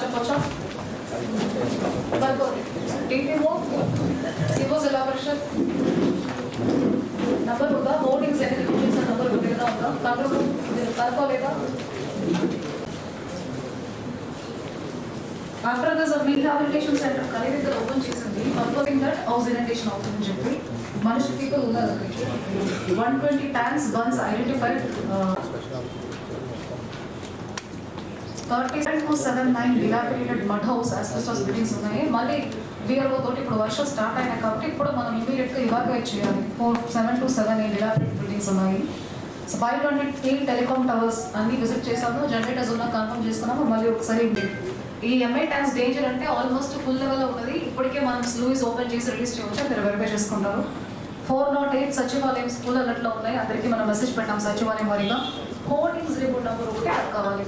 చెప్పొచ్చా TTO CO జిల్లా పరిషత్ number ఉందా హోర్డింగ్స్ ఎన్ని చూసిన నంబర్ ఉందా ఉందా కనుక కనుకోలేదా after 120 tanks, guns identified. Uh, 3779 dilapidated mud house asbestos buildings ఉన్నాయి. మళ్ళీ వీఆర్ఓ తోటి ఇప్పుడు వర్షం స్టార్ట్ అయినాయి కాబట్టి ఇప్పుడు మనం ఇమీడియట్గా ఇవాక్యుయేట్ చేయాలి. Four seven two seven eight dilapidated ఉన్నాయి. So five hundred three telecom towers అన్ని విజిట్ చేసాము జనరేటర్స్ ఉన్న కన్ఫర్మ్ చేసుకున్నాము. మళ్ళీ ఒకసారి ఈ ఎంఐ ట్యాంక్స్ డేంజర్ అంటే ఆల్మోస్ట్ ఫుల్ లెవెల్లో ఉన్నది. ఇప్పటికే మనం స్లూస్ ఓపెన్ చేసి రిలీజ్ చేయవచ్చు. అది వెరిఫై చేసుకుంటారు. Four naught eight Sachivalayam school అన్నట్లో ఉన్నాయి. అందరికీ మనం మెసేజ్ పెట్టాం. సచివాలయం వారిగా హోర్డింగ్స్ రిపోర్ట్ నెంబర్ ఒకటి అది కావాలి.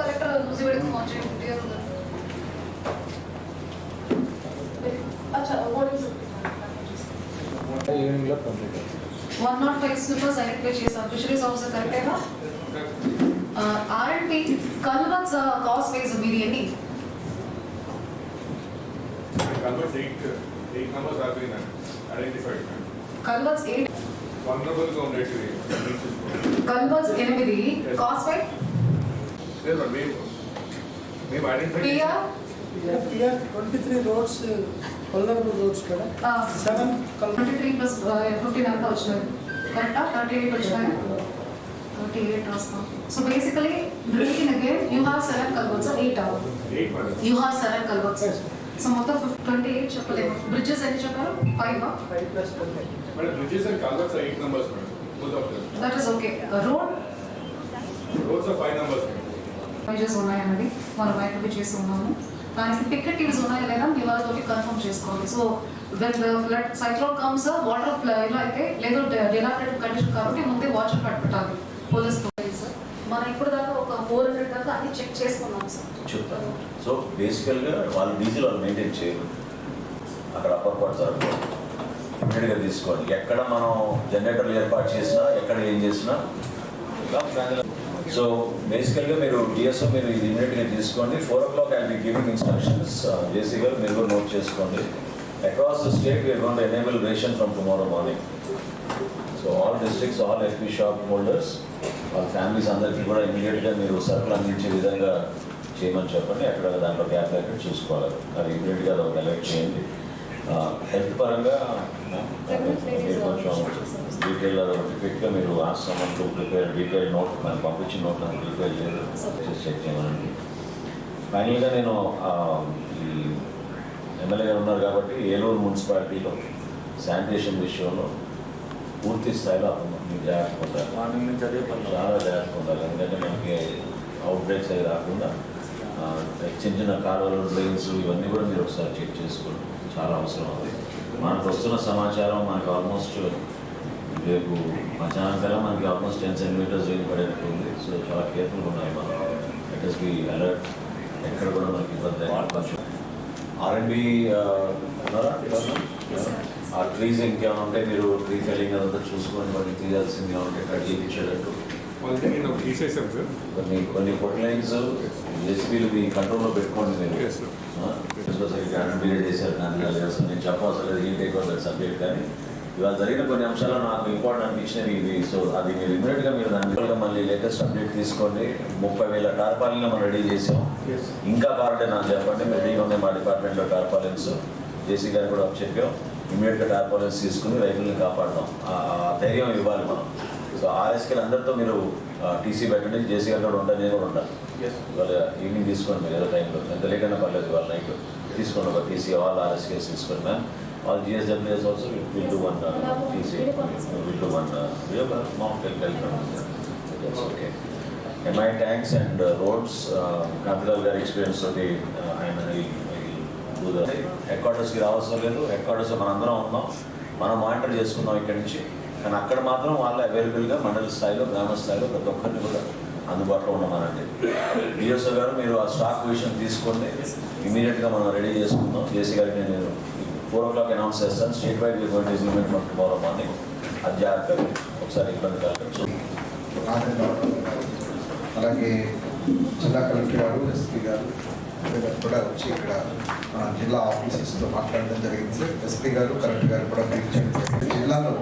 కలెక్టర్ మూసివేడికి ఫోన్ చేయండి. అచ్చా hoardings ఈవినింగ్లో complete one nought five slippers identify చేశాం. ఫిషరీస్ ఆఫీసర్ కరెక్టేనా ఆర్ఎండ్పి కల్వన్స్ కాస్ట్ వేస్ మీది ఎన్ని? Numbers eight, eight numbers have been identified. ma'am. Culverts eight Vulnerable గా ఉండేటివి. కల్వన్స్ ఎనిమిది కాస్ట్ ఫైవ్ లేదు మేడం, మేము మేము identify PR Here, twenty-three roads, uh, vulnerable roads, madam. Seven twenty culverts. Three plus fifteen అంతా వచ్చినాయి కరెక్టా థర్టీ ఎయిట్ వచ్చినాయి థర్టీ ఎయిట్ రాస్తాం so basically drinking again you have seven culverts eight or eight madam. You have seven culverts so మొత్తం twenty eight చెప్పలేము. Bridges ఎన్ని చెప్పారు? Five. That is okay road. వైజెస్ ఉన్నాయన్నది మనం ఐడెంటిఫై చేసి ఉన్నాము. దానికి టికెట్ టీవ్స్ ఉన్నాయా లేదా మీ వాళ్ళతోటి కన్ఫర్మ్ చేసుకోవాలి. So when flood cyclone comes water ఇలా అయితే లేదు డిలాటెడ్ కండిషన్ కాబట్టి ముందే వాటర్ కట్ పెట్టాలి పోలీస్ మనం ఇప్పుడు దాకా ఒక ఫోర్ హండ్రెడ్ దాకా అన్ని చెక్ చేసుకున్నాం సార్. చెప్తాను. సో బేసికల్గా వాళ్ళు డీజిల్ వాళ్ళు మెయింటైన్ చేయరు. అక్కడ అప్పర్ పార్ట్ జరగదు. ఇమ్మీడియట్గా తీసుకోండి ఎక్కడ మనం జనరేటర్లు ఏర్పాటు చేసినా ఎక్కడ ఏం చేసినా సో బేసికల్గా మీరు డిఎస్ఓ మీరు ఇది ఇమీడియట్గా తీసుకోండి. Four o'clock I be giving instructions JC గారు మీరు కూడా నోట్ చేసుకోండి. Across the state we're gonna enable ration from tomorrow morning so all districts all FP shop holders వాళ్ళ ఫ్యామిలీస్ అందరికీ కూడా ఇమీడియట్గా మీరు సరుకులు అందించే విధంగా చేయమని చెప్పండి. అక్కడ దాంట్లో గ్యాప్ ప్యాకెట్ చూసుకోవాలి. అది ఇమీడియట్గా అది ఒక ఎలక్ట్ చేయండి హెల్త్ పరంగా మీరు కొంచెం డీటెయిల్ క్విక్గా మీరు ఆశ్రమం టు ప్రిపేర్ డీటెయిల్ నోట్ మనం పంపించిన నోట్ నాకు ప్రిపేర్ చేసి చెక్ చేయమనండి. ఫైనల్గా నేను ఈ ఎమ్మెల్యే గారు ఉన్నారు కాబట్టి ఏలూరు మున్సిపాలిటీలో శానిటేషన్ విషయంలో పూర్తి స్థాయిలో మీరు జాగ్రత్తగా ఉండాలి మార్నింగ్ నుంచి అదే పని చాలా జాగ్రత్తగా ఉండాలి. ఎందుకంటే మనకి అవుట్ బ్రేక్స్ అవి రాకుండా ఆ, చిన్న చిన్న కాలువలు డ్రైన్స్ ఇవన్నీ కూడా మీరు ఒకసారి చెక్ చేసుకోండి. చాలా అవసరం అది. మనకు వస్తున్న సమాచారం మనకి ఆల్మోస్ట్ రేపు మధ్యాహ్నం కల్లా మనకి ఆల్మోస్ట్ టెన్ సెంటీమీటర్స్ రెయిన్ పడేటట్టు ఉంది. సో చాలా కేర్ఫుల్గా ఉండాలి మనం. లెట్ ఇస్ బి అలర్ట్ ఎక్కడ కూడా మనకి ఇబ్బంది ఆర్ఎండ్బి ఉన్నారా? ఆ ట్రీస్ ఇంకేమైనా ఉంటే మీరు ట్రీ ఫెల్లింగ్ అదంతా చూసుకొని వాటిని తీయాల్సింది ఉంటే కట్ చేయించేటట్టు. కొన్ని కొన్ని లైన్స్ జెసిబీలు మీ కంట్రోల్లో పెట్టుకోండి మీరు. పీరియడ్ చేశారు నాకు లేదు సార్ నేను చెప్పవసరం ఈ టేక్ ఓవర్ సబ్జెక్ట్ కానీ ఇవాళ జరిగిన కొన్ని అంశాలు నాకు ఇంపార్టెంట్ అనిపించినవి ఇవి. సో అది మీరు ఇమీడియట్గా మీరు దాని మళ్ళీ లేటెస్ట్ అప్డేట్ తీసుకోండి. ముప్పై వేల టార్పాలిన్ మనం రెడీ చేసాం. ఇంకా కావాలంటే నాకు చెప్పండి. రెడీగా ఉన్నాయి మా డిపార్ట్మెంట్లో టార్పాలిన్స్ జేసీ గారు కూడా చెప్పాం ఇమీడియట్గా టార్పాలిన్స్ తీసుకుని రైతుల్ని కాపాడదాం. ఆ ధైర్యం ఇవ్వాలి మనం. సో ఆర్ఎస్కేలు అందరితో మీరు టీసీ పెట్టండి జేసీ గారు కూడా ఉంటాను నేను కూడా ఉంటాను ఇవాళ ఈవినింగ్ తీసుకోండి మీరు ఏదో టైంలో ఎంత అయినా పర్లేదు ఇవాళ నైట్ తీసుకోండి ఒక టీసీ ఆల్ ఆర్ఎస్కేస్ తీసుకోండి ma'am all GSWS also will do one TC. Will do one okay MI tanks and roads Kantilal గారి ఎక్స్పీరియన్స్ తోటి కుదరదు ఆయన హెడ్ క్వార్టర్స్కి రావాల్సిన లేదు. హెడ్ క్వార్టర్స్ మనందరం ఉన్నాం. మనం మానిటర్ చేసుకున్నాం ఇక్కడి నుంచి. కానీ అక్కడ మాత్రం వాళ్ళ అవైలబుల్గా మండల స్థాయిలో గ్రామ స్థాయిలో ప్రతి ఒక్కరిని కూడా అందుబాటులో ఉన్నామనండి డిఎస్ఓ గారు మీరు ఆ స్టాక్ విషయం తీసుకోండి. ఇమీడియట్గా మనం రెడీ చేసుకుందాం. జేసీ గారికి నేను ఫోర్ ఓ క్లాక్ అనౌన్స్ చేస్తాను. State wide government implement for tomorrow morning. అది జాగ్రత్తగా ఒకసారి ఇబ్బంది కలగచ్చు అలాగే జిల్లా కలెక్టర్ గారు ఎస్పీ గారు కూడా వచ్చి ఇక్కడ మన జిల్లా ఆఫీసెస్తో మాట్లాడడం జరిగింది. ఎస్పీ గారు కలెక్టర్ గారు కూడా పిలిచారు జిల్లాలో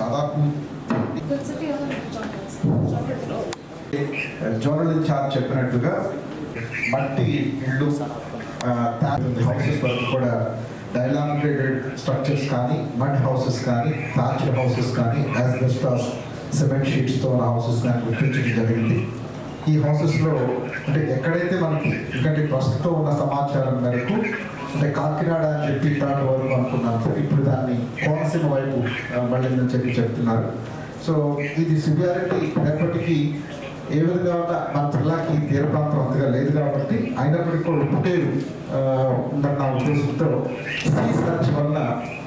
దాదాపు జోనల్ ఇన్ఛార్జ్ చెప్పినట్టుగా మట్టి ఇళ్ళు హౌసెస్ వరకు కూడా డైలామినేటెడ్ స్ట్రక్చర్స్ కానీ మడ్ హౌసెస్ కానీ థాచ్డ్ హౌసెస్ కానీ యాజ్బెస్టాస్ సిమెంట్ షీట్స్తో ఉన్న హౌసెస్ కానీ గుర్తించడం జరిగింది. ఈ హౌసెస్లో అంటే ఎక్కడైతే మనకి ఎందుకంటే ప్రస్తుతం ఉన్న సమాచారం మేరకు అంటే కాకినాడ అని చెప్పి థర్డ్ వరకు అనుకున్నాను. సార్ ఇప్పుడు దాన్ని కోనసీమ వైపు ఆ, చెప్పి చెప్తున్నారు. సో ఇది సివియారిటీ రేపటికి ఏ విధంగా ఉన్నా మన జిల్లాకి తీర ప్రాంతం అంతగా లేదు కాబట్టి అయినప్పటికీ కూడా పుట్టేరు ఉందన్న ఉద్దేశంతో సీ సర్చ్ వల్ల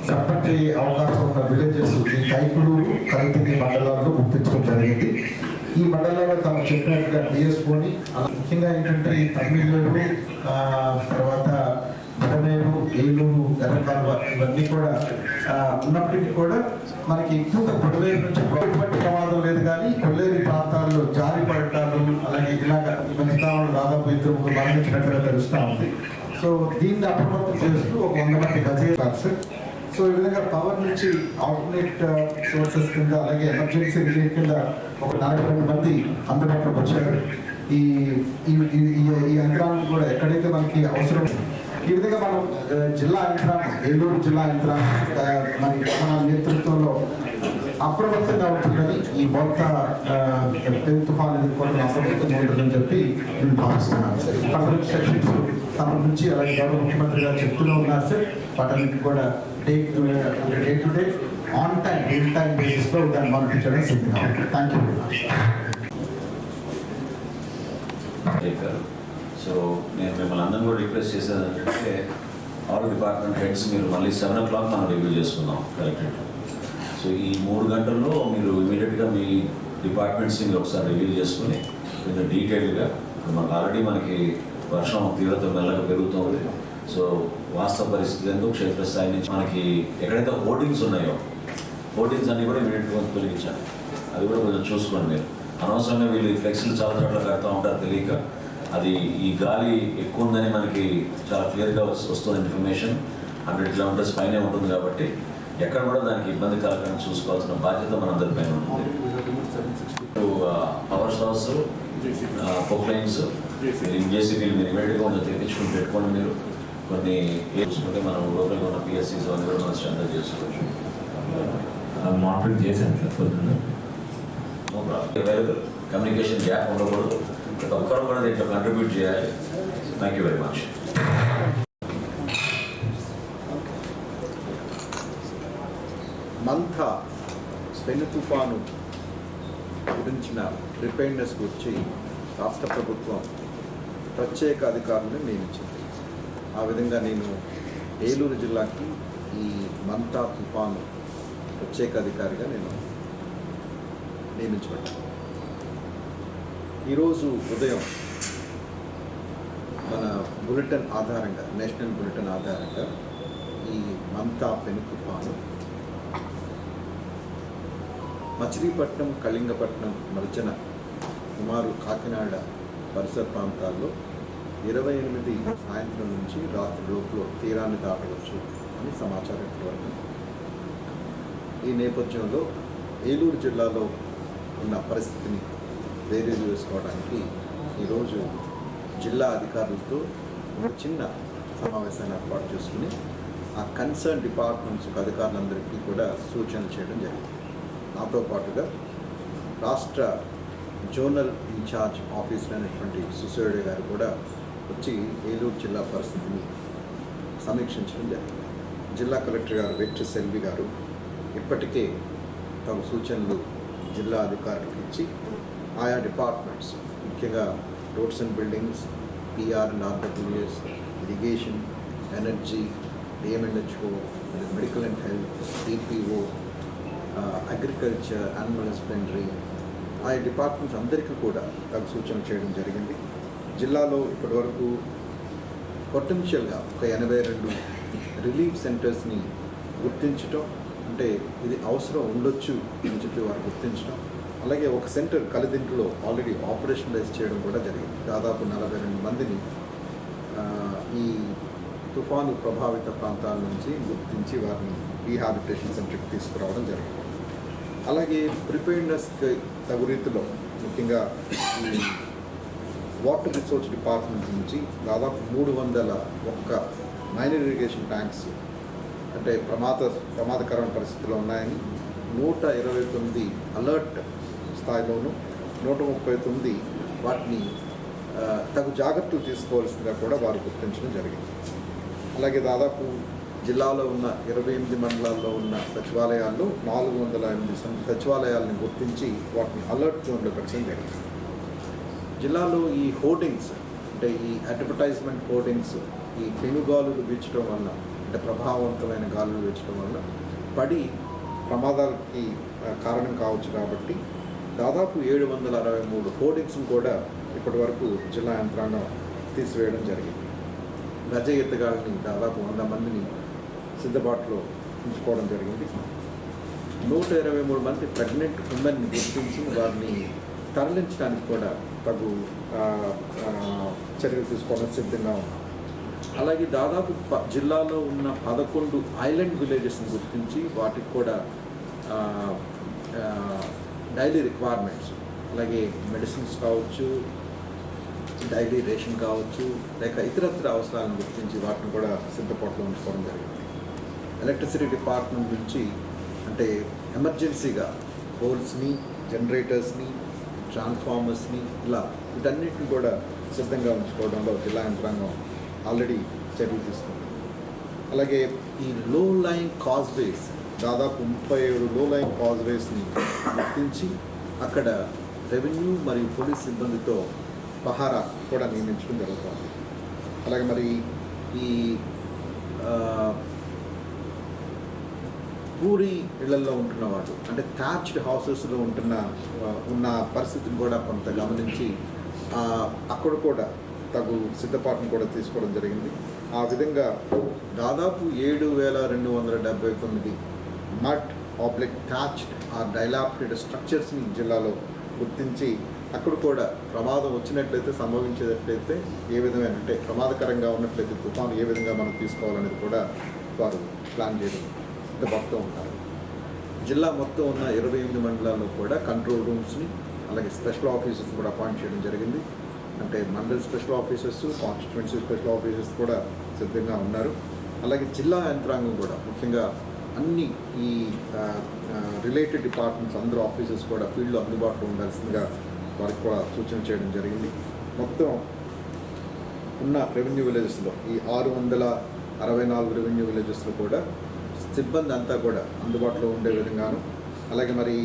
చప్పటి అవకాశం ఉన్న విలేజెస్ ఈ కైకులూరు కలిపిని మండలాల్లో గుర్తించడం జరిగింది. ఈ మండలంలో తమకు చెప్పినట్టుగా డిఎస్ఓని అలా ముఖ్యంగా ఏంటంటే ఈ తర్వాత బుడమేరు ఏలూరు ఎర్రకాలువ ఇవన్నీ కూడా ఉన్నప్పటికీ కూడా మనకి ఎక్కువగా కొడలేరు నుంచి ఎటువంటి ప్రమాదం లేదు కానీ కొల్లేరు ప్రాంతాల్లో జారి పడటాలు అలాగే ఇలాగ ఈ దాదాపు ఇద్దరు ముగ్గురు మరణించినట్టుగా తెలుస్తూ ఉంది. సో దీన్ని అప్రమత్తం చేస్తూ ఒక వంద మంది గజే సార్. సో ఈ విధంగా పవర్ నుంచి ఆల్టర్నేట్ uh, సోర్సెస్ కింద అలాగే ఎమర్జెన్సీ రిలీఫ్ కింద ఒక నలభై రెండు మంది అందుబాటులోకి వచ్చారు. ఈ ఈ- యంత్రాలను కూడా ఎక్కడైతే మనకి అవసరం ఈ విధంగా మనం uh, జిల్లా యంత్రాంగం ఏలూరు జిల్లా యంత్రాంగం ఆ, మరి మన నేతృత్వంలో అప్రమత్తంగా ఉంటుందని ఈ మొత్త తుఫాను తుఫాన్ ఎదుర్కొని అప్రమత్తంగా ఉంటుందని చెప్పి నేను భావిస్తున్నాను సార్. ఫర్దర్ సెక్షన్స్ తమ నుంచి అలాగే గౌరవ ముఖ్యమంత్రి గారు చెప్తూనే ఉన్నారు సార్. వాటన్నిటి కూడా day to day to day on time real time బేసిస్లో దాన్ని పంపించడం సిద్ధంగా థ్యాంక్ యూ సో నేను మిమ్మల్ని అందరం కూడా రిక్వెస్ట్ చేసేది ఏంటంటే ఆల్ డిపార్ట్మెంట్ హెడ్స్ మీరు మళ్ళీ సెవెన్ ఓ క్లాక్ మనం రివ్యూ చేసుకుందాం కలెక్టరేట్ సో ఈ మూడు గంటల్లో మీరు ఇమీడియట్గా మీ డిపార్ట్మెంట్స్ మీరు ఒకసారి రివ్యూ చేసుకుని కొంచెం డీటెయిల్గా మనకు ఆల్రెడీ మనకి వర్షం తీవ్రత మెల్లగా పెరుగుతుంది. సో వాస్తవ పరిస్థితి ఎందుకు క్షేత్రస్థాయి నుంచి మనకి ఎక్కడైతే హోర్డింగ్స్ ఉన్నాయో హోర్డింగ్స్ అన్ని కూడా ఇమీడియట్గా తొలగించాలి. అది కూడా కొంచెం చూసుకోండి మీరు. అనవసరంగా వీళ్ళు ఫ్లెక్స్లు చాలా చోట్ల కడతా ఉంటారు తెలియక. అది ఈ గాలి ఎక్కువ ఉందని మనకి చాలా క్లియర్గా వస్తుంది ఇన్ఫర్మేషన్. హండ్రెడ్ కిలోమీటర్స్ పైనే ఉంటుంది కాబట్టి ఎక్కడ కూడా దానికి ఇబ్బంది కలగకుండా చూసుకోవాల్సిన బాధ్యత మనందరి పైన ఉంటుంది. పవర్ స్టార్స్ పొక్లైన్స్ జేసీబీలు మీరు ఇమీడియట్గా కొంచెం తెప్పించుకుని పెట్టుకోండి మీరు. కొన్ని చూసుకుంటే మనం లోకల్గా ఉన్న పిఎస్సీస్ అన్ని కూడా మనం స్టాండర్డ్ చేసుకోవచ్చు. మానిటరింగ్ చేశాను పొద్దున్న. కమ్యూనికేషన్ గ్యాప్ ఉండకూడదు. ప్రతి ఒక్కరు కూడా దీంట్లో కంట్రిబ్యూట్ చేయాలి. Thank you very much Montha పెను తుఫాను గురించిన ప్రిపేర్నెస్ గురించి రాష్ట్ర ప్రభుత్వం ప్రత్యేక అధికారులను నియమించింది. ఆ విధంగా నేను ఏలూరు జిల్లాకి ఈ మంతా తుఫాను ప్రత్యేక అధికారిగా నేను నియమించబడ్డాను. ఈరోజు ఉదయం మన బులెటిన్ ఆధారంగా నేషనల్ బులెటిన్ ఆధారంగా ఈ మంతా పెను తుఫాను మచిలీపట్నం కళింగపట్నం మధ్యన సుమారు కాకినాడ పరిసర ప్రాంతాల్లో ఇరవై ఎనిమిది సాయంత్రం నుంచి రాత్రి లోపల తీరాన్ని దాటవచ్చు అని సమాచారం ఇప్పటివరకు ఈ నేపథ్యంలో ఏలూరు జిల్లాలో ఉన్న పరిస్థితిని వేరే చేసుకోవడానికి ఈరోజు జిల్లా అధికారులతో ఒక చిన్న సమావేశాన్ని ఏర్పాటు చేసుకుని ఆ కన్సర్న్ డిపార్ట్మెంట్స్ అధికారులందరికీ కూడా సూచనలు చేయడం జరిగింది. నాతో పాటుగా రాష్ట్ర జోనల్ ఇన్ఛార్జ్ ఆఫీసర్ అయినటువంటి సుసేడే గారు కూడా వచ్చి ఏలూరు జిల్లా పరిస్థితిని సమీక్షించడం జరిగింది. జిల్లా కలెక్టర్ గారు వెట్ సెల్వి గారు ఇప్పటికే తమ సూచనలు జిల్లా అధికారులకు ఇచ్చి ఆయా డిపార్ట్మెంట్స్ ముఖ్యంగా roads and buildings PR and RWS irrigation energy DMHO medical and health DPO agriculture animal husbandry ఆయా డిపార్ట్మెంట్స్ అందరికీ కూడా తగు సూచన చేయడం జరిగింది. జిల్లాలో ఇప్పటివరకు పొటెన్షియల్గా ఒక ఎనభై రెండు రిలీఫ్ సెంటర్స్ని గుర్తించటం అంటే ఇది అవసరం ఉండొచ్చు అని చెప్పి వారు గుర్తించడం అలాగే ఒక సెంటర్ కలిదింట్లో ఆల్రెడీ ఆపరేషనలైజ్ చేయడం కూడా జరిగింది. దాదాపు నలభై రెండు మందిని ఈ తుఫాను ప్రభావిత ప్రాంతాల నుంచి గుర్తించి వారిని రీహాబిటేషన్ సెంటర్కి తీసుకురావడం జరిగింది. అలాగే ప్రిపేర్నెస్కి తగు రీతిలో ముఖ్యంగా ఈ వాటర్ రిసోర్స్ డిపార్ట్మెంట్ నుంచి దాదాపు మూడు వందల ఒక్క మైనర్ ఇరిగేషన్ ట్యాంక్స్ అంటే ప్రమాద ప్రమాదకరమైన పరిస్థితుల్లో ఉన్నాయని నూట ఇరవై తొమ్మిది అలర్ట్ స్థాయిలోను నూట ముప్పై తొమ్మిది వాటిని తగు జాగ్రత్తలు తీసుకోవాల్సిందిగా కూడా వారు గుర్తించడం జరిగింది. అలాగే దాదాపు జిల్లాలో ఉన్న ఇరవై ఎనిమిది మండలాల్లో ఉన్న సచివాలయాల్లో నాలుగు వందల ఎనిమిది సం- సచివాలయాలను గుర్తించి వాటిని అలర్ట్ జోన్లో పెట్టడం జరిగింది. జిల్లాలో ఈ హోర్డింగ్స్ అంటే ఈ అడ్వర్టైజ్మెంట్ హోర్డింగ్స్ ఈ పెనుగాలులు వీచడం వల్ల అంటే ప్రభావవంతమైన గాలులు వీచడం వల్ల పడి ప్రమాదాలకి కారణం కావచ్చు కాబట్టి దాదాపు ఏడు వందల అరవై మూడు హోర్డింగ్స్ను కూడా ఇప్పటి వరకు జిల్లా యంత్రాంగం తీసివేయడం జరిగింది. గజ ఎత్తుగాళ్ళని దాదాపు వంద మందిని సిద్ధబాటులో ఉంచుకోవడం జరిగింది. నూట ఇరవై మూడు మంది ప్రెగ్నెంట్ ఉమెన్ని గుర్తించి వారిని తరలించడానికి కూడా తగు చర్యలు తీసుకోవడం సిద్ధంగా ఉన్నాం. అలాగే దాదాపు జిల్లాలో ఉన్న పదకొండు ఐలాండ్ విలేజెస్ని గుర్తించి వాటికి కూడా డైలీ రిక్వైర్మెంట్స్ అలాగే మెడిసిన్స్ కావచ్చు డైలీ రేషన్ కావచ్చు లేక ఇతరత్ర అవసరాలను గుర్తించి వాటిని కూడా సిద్ధపాటులో ఉంచుకోవడం జరిగింది. ఎలక్ట్రిసిటీ డిపార్ట్మెంట్ నుంచి అంటే ఎమర్జెన్సీగా పోల్స్ని జనరేటర్స్ని ట్రాన్స్ఫార్మర్స్ని ఇలా వీటన్నిటిని కూడా సిద్ధంగా ఉంచుకోవడంలో జిల్లా యంత్రాంగం ఆల్రెడీ చర్యలు తీసుకుంది. అలాగే ఈ లో లైన్ కాజ్వేస్ దాదాపు ముప్పై ఏడు లో లైన్ కాజ్వేస్ని గుర్తించి అక్కడ రెవెన్యూ మరియు పోలీస్ సిబ్బందితో పహారా కూడా నియమించడం జరుగుతుంది. అలాగే మరి ఈ పూరి ఇళ్ళలో ఉంటున్న వాళ్ళు అంటే థ్యాచ్డ్ హౌసెస్లో ఉంటున్న ఉన్న పరిస్థితిని కూడా కొంత గమనించి అక్కడ కూడా తగు సిద్ధపాటును కూడా తీసుకోవడం జరిగింది. ఆ విధంగా దాదాపు ఏడు వేల రెండు వందల డెబ్బై తొమ్మిది మడ్ ఆబ్లిక్ థ్యాచ్డ్ ఆ డైలాప్టెడ్ స్ట్రక్చర్స్ని జిల్లాలో గుర్తించి అక్కడ కూడా ప్రమాదం వచ్చినట్లయితే సంభవించేటట్లయితే ఏ విధమైన అంటే ప్రమాదకరంగా ఉన్నట్లయితే తుఫాను ఏ విధంగా మనం తీసుకోవాలనేది కూడా వారు ప్లాన్ చేయడం సిద్ధపడుతూ ఉంటారు. జిల్లా మొత్తం ఉన్న ఇరవై ఎనిమిది మండలాల్లో కూడా కంట్రోల్ రూమ్స్ని అలాగే స్పెషల్ ఆఫీసర్స్ కూడా అపాయింట్ చేయడం జరిగింది. అంటే mandal special officers constituency special officers కూడా సిద్ధంగా ఉన్నారు. అలాగే జిల్లా యంత్రాంగం కూడా ముఖ్యంగా అన్ని ఈ రిలేటెడ్ డిపార్ట్మెంట్స్ అందరూ ఆఫీసర్స్ కూడా ఫీల్డ్లో అందుబాటులో ఉండాల్సిందిగా వారికి కూడా సూచన చేయడం జరిగింది. మొత్తం ఉన్న రెవెన్యూ విలేజెస్లో ఈ ఆరు వందల అరవై నాలుగు రెవెన్యూ విలేజెస్లో కూడా సిబ్బంది అంతా కూడా అందుబాటులో ఉండే విధంగాను. అలాగే మరి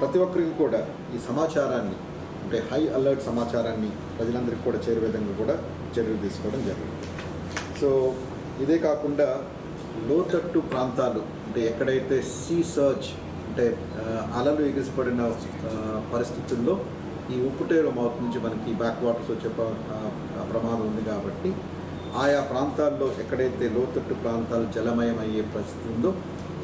ప్రతి ఒక్కరికి కూడా ఈ సమాచారాన్ని అంటే హై అలర్ట్ సమాచారాన్ని ప్రజలందరికీ కూడా చేరే విధంగా కూడా చర్యలు తీసుకోవడం జరిగింది. సో ఇదే కాకుండా లోతట్టు ప్రాంతాలు అంటే ఎక్కడైతే సీ సర్చ్ అంటే అలలు ఎగిసిపడిన పరిస్థితుల్లో ఈ ఉప్పుటేరు మౌత్ నుంచి మనకి బ్యాక్ వాటర్స్ వచ్చే ప్రమాదం ఉంది కాబట్టి ఆయా ప్రాంతాల్లో ఎక్కడైతే లోతట్టు ప్రాంతాలు జలమయం అయ్యే పరిస్థితి ఉందో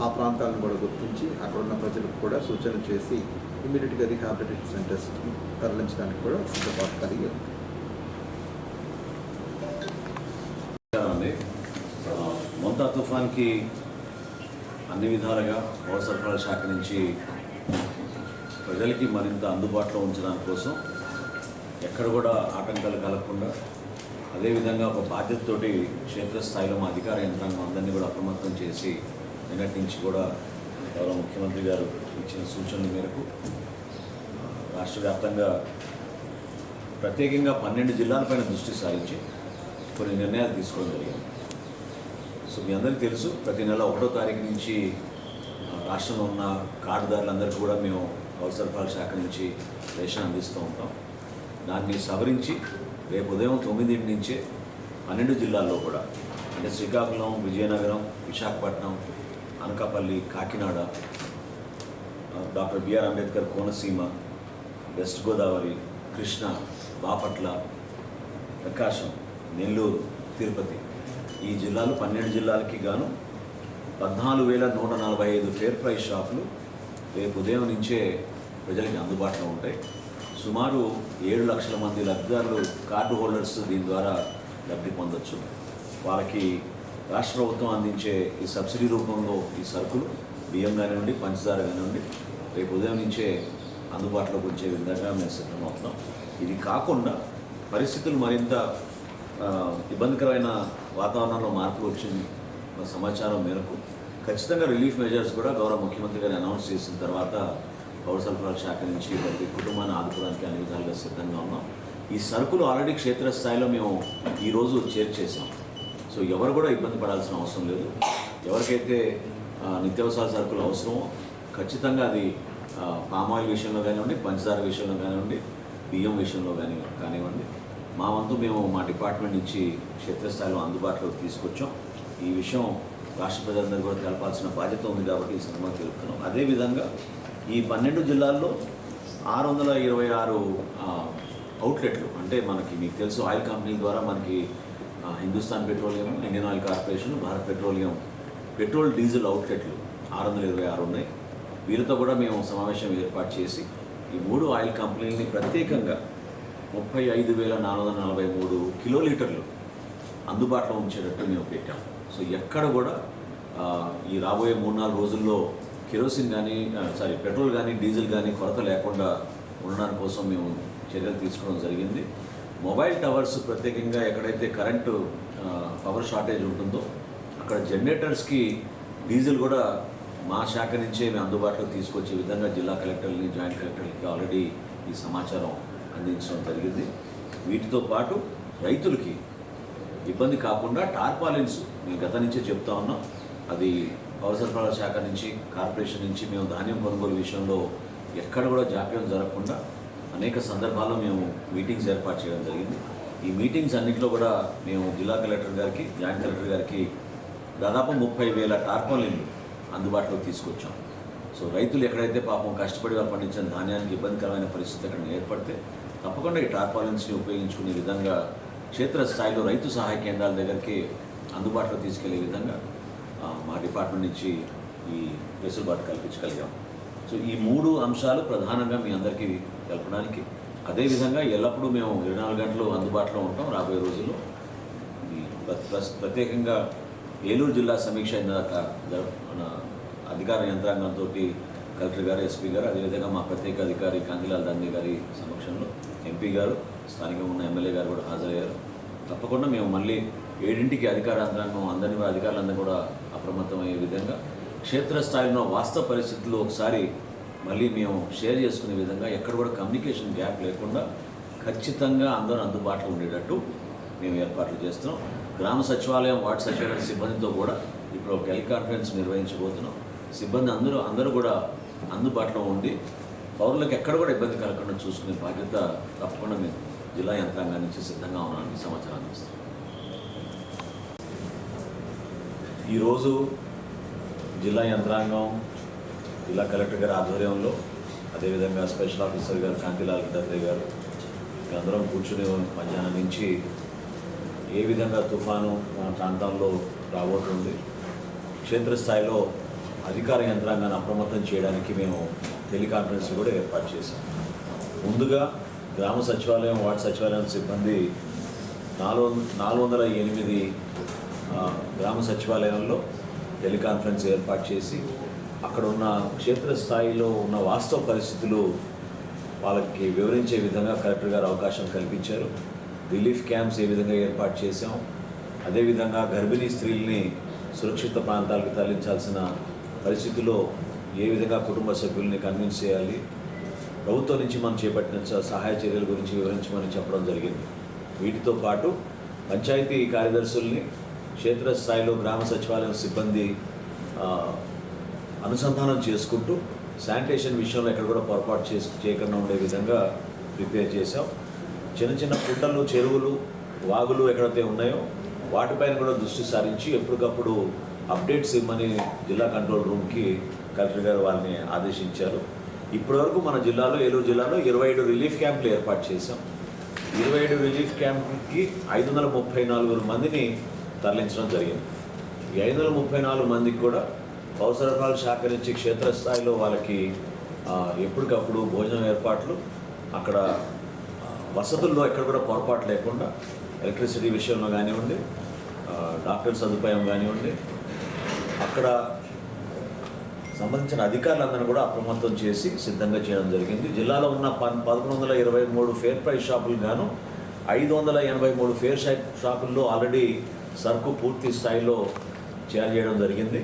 ఆ ప్రాంతాలను కూడా గుర్తించి అక్కడ ఉన్న ప్రజలకు కూడా సూచన చేసి ఇమీడియట్గా రీహాబిలిటేషన్ సెంటర్స్ తరలించడానికి కూడా సిద్ధపాటు కలిగి ఉంది. మొంతా తుఫాన్కి అన్ని విధాలుగా పౌర సరఫరాల శాఖ నుంచి ప్రజలకి మరింత అందుబాటులో ఉంచడానికి కోసం ఎక్కడ కూడా ఆటంకాలు కలగకుండా అదేవిధంగా ఒక బాధ్యతతోటి క్షేత్రస్థాయిలో మా అధికార యంత్రాంగం అందరినీ కూడా అప్రమత్తం చేసి నిన్నటి నుంచి కూడా గౌరవ ముఖ్యమంత్రి గారు ఇచ్చిన సూచనల మేరకు రాష్ట్ర వ్యాప్తంగా ప్రత్యేకంగా పన్నెండు జిల్లాలపైన దృష్టి సారించి కొన్ని నిర్ణయాలు తీసుకోవడం జరిగింది. సో మీ అందరికీ తెలుసు ప్రతి నెల ఒకటో తారీఖు నుంచి రాష్ట్రంలో ఉన్న కార్డుదారులందరికీ కూడా మేము పౌర సరఫరాల శాఖ నుంచి రేషన్ అందిస్తూ ఉంటాం. దాన్ని సవరించి రేపు ఉదయం తొమ్మిదింటి నుంచే పన్నెండు జిల్లాల్లో కూడా అంటే Srikakulam Vizianagaram Visakhapatnam Anakapalli Kakinada doctor BR Ambedkar Konaseema west Godavari Krishna Bapatla Prakasam Nellore Tirupati. ఈ జిల్లాలు పన్నెండు జిల్లాలకి గాను పద్నాలుగు వేల నూట నలభై ఐదు ఫేర్ ప్రైస్ షాపులు రేపు ఉదయం నుంచే ప్రజలకి అందుబాటులో ఉంటాయి. సుమారు ఏడు లక్షల మంది లబ్ధిదారులు కార్డు హోల్డర్స్ దీని ద్వారా లబ్ధి పొందొచ్చు. వాళ్ళకి రాష్ట్ర ప్రభుత్వం అందించే ఈ సబ్సిడీ రూపంలో ఈ సరుకులు బియ్యం కానివ్వండి పంచదార కానివ్వండి రేపు ఉదయం నుంచే అందుబాటులోకి వచ్చే విధంగా మేము సిద్ధమవుతున్నాం. ఇది కాకుండా పరిస్థితులు మరింత ఇబ్బందికరమైన వాతావరణంలో మార్పులు వచ్చింది సమాచారం మేరకు ఖచ్చితంగా రిలీఫ్ మెజర్స్ కూడా గౌరవ ముఖ్యమంత్రి గారు అనౌన్స్ చేసిన తర్వాత పౌర సరఫరాల శాఖ నుంచి ప్రతి కుటుంబాన్ని ఆదుకోవడానికి అన్ని విధాలుగా సిద్ధంగా ఉన్నాం. ఈ సరుకులు ఆల్రెడీ క్షేత్రస్థాయిలో మేము ఈరోజు చేర్చేసాం సో ఎవరు కూడా ఇబ్బంది పడాల్సిన అవసరం లేదు. ఎవరికైతే నిత్యావసర సరుకులు అవసరమో ఖచ్చితంగా అది పామాయిల్ విషయంలో కానివ్వండి పంచదార విషయంలో కానివ్వండి బియ్యం విషయంలో కానీ కానివ్వండి మా వంతు మేము మా డిపార్ట్మెంట్ నుంచి క్షేత్రస్థాయిలో అందుబాటులోకి తీసుకొచ్చాం. ఈ విషయం రాష్ట్ర ప్రజలందరూ కూడా తెలపాల్సిన బాధ్యత ఉంది కాబట్టి ఈ సందర్భంగా తెలుపుతున్నాం. అదేవిధంగా ఈ పన్నెండు జిల్లాల్లో ఆరు వందల ఇరవై ఆరు అవుట్లెట్లు అంటే మనకి మీకు తెలుసు ఆయిల్ కంపెనీల ద్వారా మనకి Hindustan petroleum Indian oil corporation Bharat petroleum petrol diesel అవుట్లెట్లు ఆరు వందల ఇరవై ఆరు ఉన్నాయి. వీరితో కూడా మేము సమావేశం ఏర్పాటు చేసి ఈ మూడు ఆయిల్ కంపెనీలని ప్రత్యేకంగా ముప్పై ఐదు వేల నాలుగు వందల నలభై మూడు కిలోలీటర్లు అందుబాటులో ఉంచేటట్టు మేము పెట్టాం. సో ఎక్కడ కూడా ఈ రాబోయే మూడు నాలుగు రోజుల్లో కిరోసిన్ కానీ సారీ పెట్రోల్ కానీ డీజిల్ కానీ కొరత లేకుండా ఉండడానికి కోసం మేము చర్యలు తీసుకోవడం జరిగింది. మొబైల్ టవర్స్ ప్రత్యేకంగా ఎక్కడైతే కరెంటు పవర్ షార్టేజ్ ఉంటుందో అక్కడ జనరేటర్స్కి డీజిల్ కూడా మా శాఖ నుంచే మేము అందుబాటులో తీసుకొచ్చే విధంగా జిల్లా కలెక్టర్ని జాయింట్ కలెక్టర్లకి ఆల్రెడీ ఈ సమాచారం అందించడం జరిగింది. వీటితో పాటు రైతులకి ఇబ్బంది కాకుండా టార్పాలిన్స్ మేము గత నుంచే చెప్తా ఉన్నాం అది పౌర సరఫరాల శాఖ నుంచి కార్పొరేషన్ నుంచి మేము ధాన్యం కొనుగోలు విషయంలో ఎక్కడ కూడా జాప్యం జరగకుండా అనేక సందర్భాల్లో మేము మీటింగ్స్ ఏర్పాటు చేయడం జరిగింది. ఈ మీటింగ్స్ అన్నింటిలో కూడా మేము జిల్లా కలెక్టర్ గారికి జాయింట్ కలెక్టర్ గారికి దాదాపు ముప్పై వేల టార్పాలిన్లు అందుబాటులో తీసుకొచ్చాం. సో రైతులు ఎక్కడైతే పాపం కష్టపడి వాళ్ళు పండించిన ధాన్యానికి ఇబ్బందికరమైన పరిస్థితి అక్కడ ఏర్పడితే తప్పకుండా ఈ టార్పాలిన్స్ని ఉపయోగించుకునే విధంగా క్షేత్రస్థాయిలో రైతు సహాయ కేంద్రాల దగ్గరికి అందుబాటులో తీసుకెళ్ళే విధంగా మా డిపార్ట్మెంట్ నుంచి ఈ వెసులుబాటు కల్పించగలిగాం. సో ఈ మూడు అంశాలు ప్రధానంగా మీ అందరికీ తెలపడానికి. అదేవిధంగా ఎల్లప్పుడూ మేము ఇరవై నాలుగు గంటలు అందుబాటులో ఉంటాం రాబోయే రోజుల్లో. ఈ ప్రత్యేకంగా ఏలూరు జిల్లా సమీక్ష ఇందాక మన అధికార యంత్రాంగంతో కలెక్టర్ గారు ఎస్పీ గారు అదేవిధంగా మా ప్రత్యేక అధికారి కాంతిలాల్ దండే గారి సమక్షంలో ఎంపీ గారు స్థానికంగా ఉన్న ఎమ్మెల్యే గారు కూడా హాజరయ్యారు. తప్పకుండా మేము మళ్ళీ ఏడింటికి అధికార యంత్రాంగం అందరినీ అధికారులందరూ కూడా అప్రమత్తమయ్యే విధంగా క్షేత్రస్థాయిలో వాస్తవ పరిస్థితులు ఒకసారి మళ్ళీ మేము షేర్ చేసుకునే విధంగా ఎక్కడ కూడా కమ్యూనికేషన్ గ్యాప్ లేకుండా ఖచ్చితంగా అందరూ అందుబాటులో ఉండేటట్టు మేము ఏర్పాట్లు చేస్తున్నాం. గ్రామ సచివాలయం వార్డు సచివాలయం సిబ్బందితో కూడా ఇప్పుడు ఒక టెలికాన్ఫరెన్స్ నిర్వహించబోతున్నాం. సిబ్బంది అందరూ అందరూ కూడా అందుబాటులో ఉండి పౌరులకు ఎక్కడ కూడా ఇబ్బంది కలగకుండా చూసుకునే బాధ్యత తప్పకుండా మేము జిల్లా యంత్రాంగం నుంచి సిద్ధంగా ఉన్నామని సమాచారం అందిస్తాం ఈరోజు జిల్లా యంత్రాంగం జిల్లా కలెక్టర్ గారి ఆధ్వర్యంలో అదేవిధంగా స్పెషల్ ఆఫీసర్ గారు కాంతిలాల్ దర్దే గారు అందరం కూర్చుని మధ్యాహ్నం నుంచి ఏ విధంగా తుఫాను మన ప్రాంతంలో రాబోతుంది క్షేత్రస్థాయిలో అధికార యంత్రాంగాన్ని అప్రమత్తం చేయడానికి మేము టెలికాన్ఫరెన్స్ కూడా ఏర్పాటు చేశాం. ముందుగా గ్రామ సచివాలయం వార్డు సచివాలయం సిబ్బంది నాలుగు నాలుగు వందల ఎనిమిది గ్రామ సచివాలయంలో టెలికాన్ఫరెన్స్ ఏర్పాటు చేసి అక్కడ ఉన్న క్షేత్రస్థాయిలో ఉన్న వాస్తవ పరిస్థితులు వాళ్ళకి వివరించే విధంగా కలెక్టర్ గారు అవకాశం కల్పించారు. రిలీఫ్ క్యాంప్స్ ఏ విధంగా ఏర్పాటు చేశాం. అదేవిధంగా గర్భిణీ స్త్రీల్ని సురక్షిత ప్రాంతాలకు తరలించాల్సిన పరిస్థితిలో ఏ విధంగా కుటుంబ సభ్యుల్ని కన్విన్స్ చేయాలి. ప్రభుత్వం నుంచి మనం చేపట్టిన సహాయ చర్యల గురించి వివరించమని చెప్పడం జరిగింది. వీటితో పాటు పంచాయతీ కార్యదర్శుల్ని క్షేత్రస్థాయిలో గ్రామ సచివాలయం సిబ్బంది అనుసంధానం చేసుకుంటూ శానిటేషన్ విషయంలో ఎక్కడ కూడా పొరపాటు చేసి చేయకుండా ఉండే విధంగా ప్రిపేర్ చేశాం. చిన్న చిన్న కుంటలు చెరువులు వాగులు ఎక్కడైతే ఉన్నాయో వాటిపైన కూడా దృష్టి సారించి ఎప్పటికప్పుడు అప్డేట్స్ ఇవ్వమని జిల్లా కంట్రోల్ రూమ్కి కలెక్టర్ గారు వాళ్ళని ఆదేశించారు. ఇప్పటివరకు మన జిల్లాలో ఏలూరు జిల్లాలో ఇరవై ఏడు రిలీఫ్ క్యాంపులు ఏర్పాటు చేశాం. ఇరవై ఏడు రిలీఫ్ క్యాంప్కి ఐదు వందల ముప్పై నాలుగు మందిని తరలించడం జరిగింది. ఈ ఐదు వందల ముప్పై నాలుగు మందికి కూడా పౌర శాఖ నుంచి క్షేత్రస్థాయిలో వాళ్ళకి ఎప్పటికప్పుడు భోజనం ఏర్పాట్లు అక్కడ వసతుల్లో ఎక్కడ కూడా పొరపాటు లేకుండా ఎలక్ట్రిసిటీ విషయంలో కానివ్వండి డాక్టర్ సదుపాయం కానివ్వండి అక్కడ సంబంధించిన అధికారులందరినీ కూడా అప్రమత్తం చేసి సిద్ధంగా చేయడం జరిగింది. జిల్లాలో ఉన్న పన్ పదకొండు వందల ఇరవై మూడు ఫేర్ ప్రైస్ షాపులు గాను ఐదు వందల ఎనభై మూడు ఫేర్ షాప్ షాపుల్లో ఆల్రెడీ సరుకు పూర్తి స్థాయిలో చేయాలి చేయడం జరిగింది.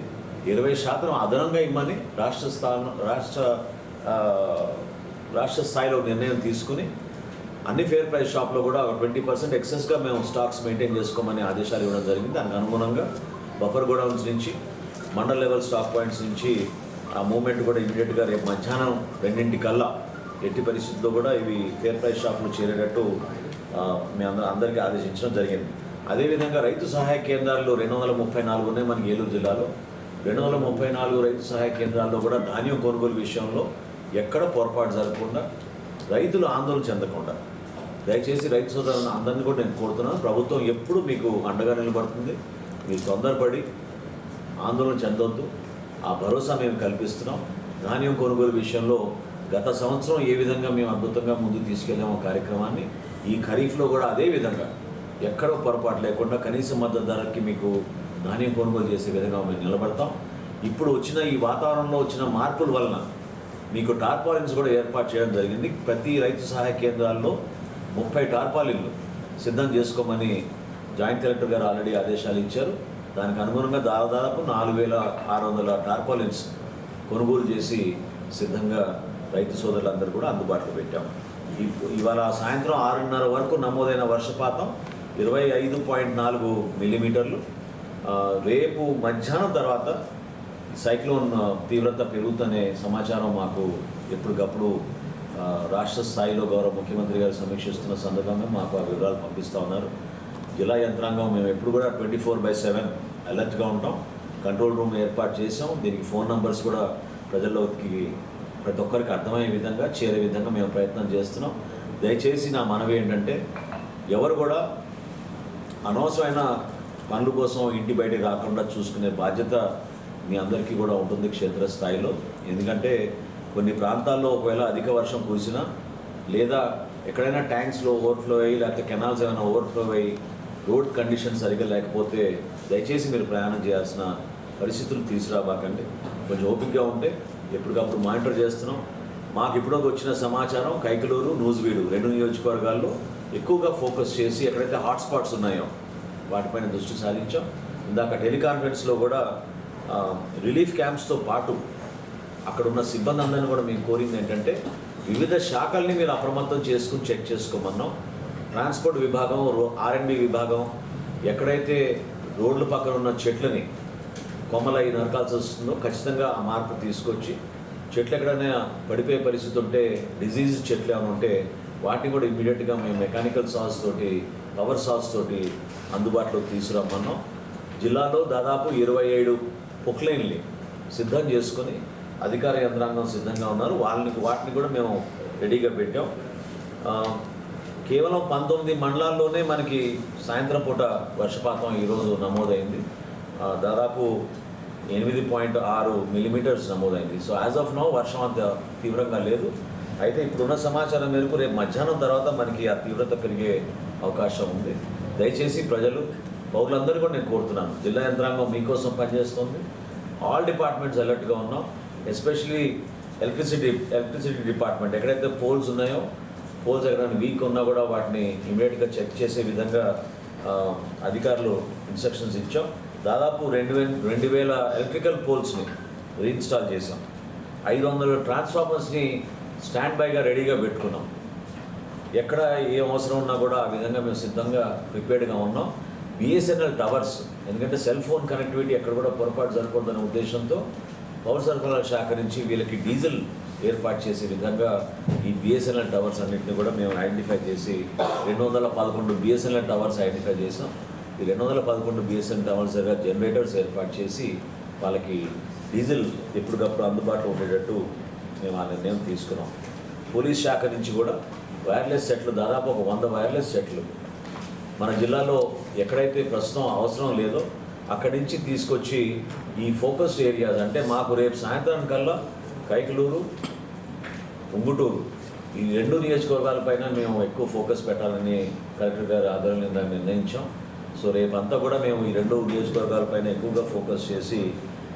ఇరవై శాతం అదనంగా ఇమ్మని రాష్ట్ర స్థానం రాష్ట్ర రాష్ట్ర స్థాయిలో నిర్ణయం తీసుకుని అన్ని ఫేర్ ప్రైస్ షాప్లో కూడా ఒక ట్వంటీ పర్సెంట్ ఎక్సెస్గా మేము స్టాక్స్ మెయింటైన్ చేసుకోమని ఆదేశాలు ఇవ్వడం జరిగింది. దానికి అనుగుణంగా బఫర్ గోడౌన్స్ నుంచి మండల్ లెవెల్ స్టాక్ పాయింట్స్ నుంచి ఆ మూమెంట్ కూడా ఇమీడియట్గా రేపు మధ్యాహ్నం రెండింటి కల్లా ఎట్టి పరిస్థితుల్లో కూడా ఇవి ఫేర్ ప్రైస్ షాపులు చేరేటట్టు మేము మీ అందరికీ ఆదేశించడం జరిగింది. అదేవిధంగా రైతు సహాయ కేంద్రాల్లో రెండు వందల ముప్పై నాలుగు ఉన్నాయి మన ఏలూరు జిల్లాలో. రెండు వందల ముప్పై నాలుగు రైతు సహాయ కేంద్రాల్లో కూడా ధాన్యం కొనుగోలు విషయంలో ఎక్కడ పొరపాటు జరగకుండా రైతులు ఆందోళన చెందకుండా. దయచేసి రైతు సోదరులను అందరినీ కూడా నేను కోరుతున్నాను. ప్రభుత్వం ఎప్పుడు మీకు అండగా నిలబడుతుంది. మీరు తొందరపడి ఆందోళన చెందొద్దు. ఆ భరోసా మేము కల్పిస్తున్నాం. ధాన్యం కొనుగోలు విషయంలో గత సంవత్సరం ఏ విధంగా మేము అద్భుతంగా ముందుకు తీసుకెళ్ళాము ఆ కార్యక్రమాన్ని ఈ ఖరీఫ్లో కూడా అదే విధంగా ఎక్కడో పొరపాటు లేకుండా కనీస మద్దతు ధరకి మీకు ధాన్యం కొనుగోలు చేసే విధంగా మేము నిలబడతాం. ఇప్పుడు వచ్చిన ఈ వాతావరణంలో వచ్చిన మార్పుల వలన మీకు టార్పాలిన్స్ కూడా ఏర్పాటు చేయడం జరిగింది. ప్రతి రైతు సహాయ కేంద్రాల్లో ముప్పై టార్పాలిన్లు సిద్ధం చేసుకోమని జాయింట్ కలెక్టర్ గారు ఆల్రెడీ ఆదేశాలు ఇచ్చారు. దానికి అనుగుణంగా దాదాపు నాలుగు వేల ఆరు వందల టార్పాలిన్స్ కొనుగోలు చేసి సిద్ధంగా రైతు సోదరులందరూ కూడా అందుబాటులో పెట్టాము. ఇవాళ సాయంత్రం ఆరున్నర వరకు నమోదైన వర్షపాతం ఇరవై ఐదు పాయింట్ నాలుగు మిల్లీమీటర్లు. రేపు మధ్యాహ్నం తర్వాత సైక్లోన్ తీవ్రత పెరుగుతుందనే సమాచారం మాకు ఎప్పటికప్పుడు రాష్ట్ర స్థాయిలో గౌరవ ముఖ్యమంత్రి గారు సమీక్షిస్తున్న సందర్భంగా మాకు ఆ వివరాలు పంపిస్తూ ఉన్నారు. జిల్లా యంత్రాంగం మేము ఎప్పుడు కూడా ట్వంటీ ఫోర్ బై సెవెన్ అలర్ట్గా ఉంటాం. కంట్రోల్ రూమ్ ఏర్పాటు చేసాం దీనికి ఫోన్ నంబర్స్ కూడా ప్రజల్లోకి ప్రతి ఒక్కరికి అర్థమయ్యే విధంగా చేరే విధంగా మేము ప్రయత్నం చేస్తున్నాం. దయచేసి నా మనవి ఏంటంటే ఎవరు కూడా అనవసరమైన పనుల కోసం ఇంటి బయట రాకుండా చూసుకునే బాధ్యత మీ అందరికీ కూడా ఉంటుంది క్షేత్రస్థాయిలో. ఎందుకంటే కొన్ని ప్రాంతాల్లో ఒకవేళ అధిక వర్షం కురిసినా లేదా ఎక్కడైనా ట్యాంక్స్లో ఓవర్ఫ్లో అయ్యి లేకపోతే కెనాల్స్ ఏమైనా ఓవర్ఫ్లో అయ్యి రోడ్ కండిషన్ సరిగ్గా లేకపోతే దయచేసి మీరు ప్రయాణం చేయాల్సిన పరిస్థితులు తీసుకురాబాకండి. కొంచెం ఓపికగా ఉంటే ఎప్పటికప్పుడు మానిటర్ చేస్తున్నాం. మాకు ఇప్పుడొక వచ్చిన సమాచారం కైకలూరు నూజివీడు రెండు నియోజకవర్గాల్లో ఎక్కువగా ఫోకస్ చేసి ఎక్కడైతే హాట్స్పాట్స్ ఉన్నాయో వాటిపైన దృష్టి సారించాం. ఇందాక టెలికాన్ఫరెన్స్లో కూడా రిలీఫ్ క్యాంప్స్తో పాటు అక్కడ ఉన్న సిబ్బంది అందరినీ కూడా మేము కోరింది ఏంటంటే వివిధ శాఖల్ని మీరు అప్రమత్తం చేసుకుని చెక్ చేసుకోమన్నాం. ట్రాన్స్పోర్ట్ విభాగం ఆర్ఎండ్బి విభాగం ఎక్కడైతే రోడ్ల పక్కన ఉన్న చెట్లని కొమ్మలై నరకాల్సి వస్తుందో ఖచ్చితంగా ఆ మార్పు తీసుకొచ్చి చెట్లు ఎక్కడైనా పడిపోయే పరిస్థితి ఉంటే డిజీజ్ చెట్లు ఏమైనా ఉంటే వాటిని కూడా ఇమీడియట్గా మేము మెకానికల్ సాల్స్ తోటి పవర్ సాల్స్ తోటి అందుబాటులోకి తీసుకురమ్మన్నాం. జిల్లాలో దాదాపు ఇరవై ఏడు పొక్లైన్లు సిద్ధం చేసుకొని అధికార యంత్రాంగం సిద్ధంగా ఉన్నారు. వాళ్ళని వాటిని కూడా మేము రెడీగా పెట్టాం. కేవలం పంతొమ్మిది మండలాల్లోనే మనకి సాయంత్రం పూట వర్షపాతం ఈరోజు నమోదైంది. దాదాపు ఎనిమిది పాయింట్ ఆరు మిల్లీమీటర్స్ నమోదైంది. సో యాజ్ ఆఫ్ నో వర్షం అంత తీవ్రంగా లేదు. అయితే ఇప్పుడున్న సమాచారం మేరకు రేపు మధ్యాహ్నం తర్వాత మనకి ఆ తీవ్రత పెరిగే అవకాశం ఉంది. దయచేసి ప్రజలు పౌరులందరూ కూడా నేను కోరుతున్నాను. జిల్లా యంత్రాంగం మీకోసం పనిచేస్తుంది. ఆల్ డిపార్ట్మెంట్స్ అలర్ట్గా ఉన్నాం. ఎస్పెషలీ ఎలక్ట్రిసిటీ ఎలక్ట్రిసిటీ డిపార్ట్మెంట్ ఎక్కడైతే పోల్స్ ఉన్నాయో పోల్స్ ఎక్కడైనా వీక్ ఉన్నా కూడా వాటిని ఇమీడియట్గా చెక్ చేసే విధంగా అధికారులు ఇన్స్ట్రక్షన్స్ ఇచ్చాం. దాదాపు రెండు వేల రెండు వేల ఎలక్ట్రికల్ పోల్స్ని రీఇన్స్టాల్ చేసాం ఐదు వందల ట్రాన్స్ఫార్మర్స్ని స్టాండ్ బైగా రెడీగా పెట్టుకున్నాం. ఎక్కడ ఏ అవసరం ఉన్నా కూడా ఆ విధంగా మేము సిద్ధంగా ప్రిపేర్డ్గా ఉన్నాం. బిఎస్ఎన్ఎల్ టవర్స్ ఎందుకంటే సెల్ ఫోన్ కనెక్టివిటీ ఎక్కడ కూడా పొరపాటు జరగకూడదనే ఉద్దేశంతో పౌర సరఫరాల శాఖ నుంచి వీళ్ళకి డీజిల్ ఏర్పాటు చేసే విధంగా ఈ బిఎస్ఎన్ఎల్ టవర్స్ అన్నింటినీ కూడా మేము ఐడెంటిఫై చేసి రెండు వందల పదకొండు బిఎస్ఎన్ఎల్ టవర్స్ ఐడెంటిఫై చేసాం ఈ రెండు వందల పదకొండు బిఎస్ఎన్ టవర్స్ దగ్గర జనరేటర్స్ ఏర్పాటు చేసి వాళ్ళకి డీజిల్ ఎప్పటికప్పుడు అందుబాటులో ఉండేటట్టు మేము ఆ నిర్ణయం తీసుకున్నాం. పోలీస్ శాఖ నుంచి కూడా వైర్లెస్ సెట్లు దాదాపు ఒక వంద వైర్లెస్ సెట్లు మన జిల్లాలో ఎక్కడైతే ప్రస్తుతం అవసరం లేదో అక్కడి నుంచి తీసుకొచ్చి ఈ ఫోకస్డ్ ఏరియాస్ అంటే మాకు రేపు సాయంత్రం కల్లా కైకలూరు ఉంగుటూరు ఈ రెండు నియోజకవర్గాలపైన మేము ఎక్కువ ఫోకస్ పెట్టాలని కలెక్టర్ గారి ఆధ్వర్యంలో దాన్ని నిర్ణయించాం. సో రేపంతా కూడా మేము ఈ రెండు నియోజకవర్గాలపైన ఎక్కువగా ఫోకస్ చేసి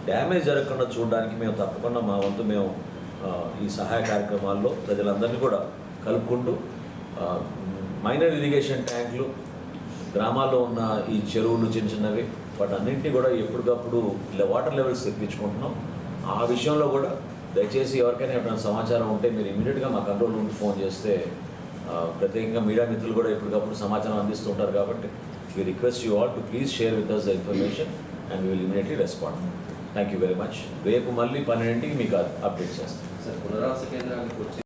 డ్యామేజ్ జరగకుండా చూడడానికి మేము తప్పకుండా మా వంతు మేము ఈ సహాయ కార్యక్రమాల్లో ప్రజలందరినీ కూడా కలుపుకుంటూ మైనర్ ఇరిగేషన్ ట్యాంకులు గ్రామాల్లో ఉన్న ఈ చెరువులు చిన్న చిన్నవి వాటన్నింటినీ కూడా ఎప్పటికప్పుడు ఇలా వాటర్ లెవెల్స్ తెప్పించుకుంటున్నాం. ఆ విషయంలో కూడా దయచేసి ఎవరికైనా ఏమైనా సమాచారం ఉంటే మీరు ఇమీడియట్గా మా కంట్రోల్ రూమ్కి ఫోన్ చేస్తే ప్రత్యేకంగా మీడియా మిత్రులు కూడా ఎప్పటికప్పుడు సమాచారం అందిస్తుంటారు కాబట్టి we request you all to please share with us the information and will immediately respond thank you very much రేపు మళ్ళీ పన్నెండింటికి మీకు అప్డేట్ చేస్తాను సార్ పునరావాస కేంద్రానికి వచ్చి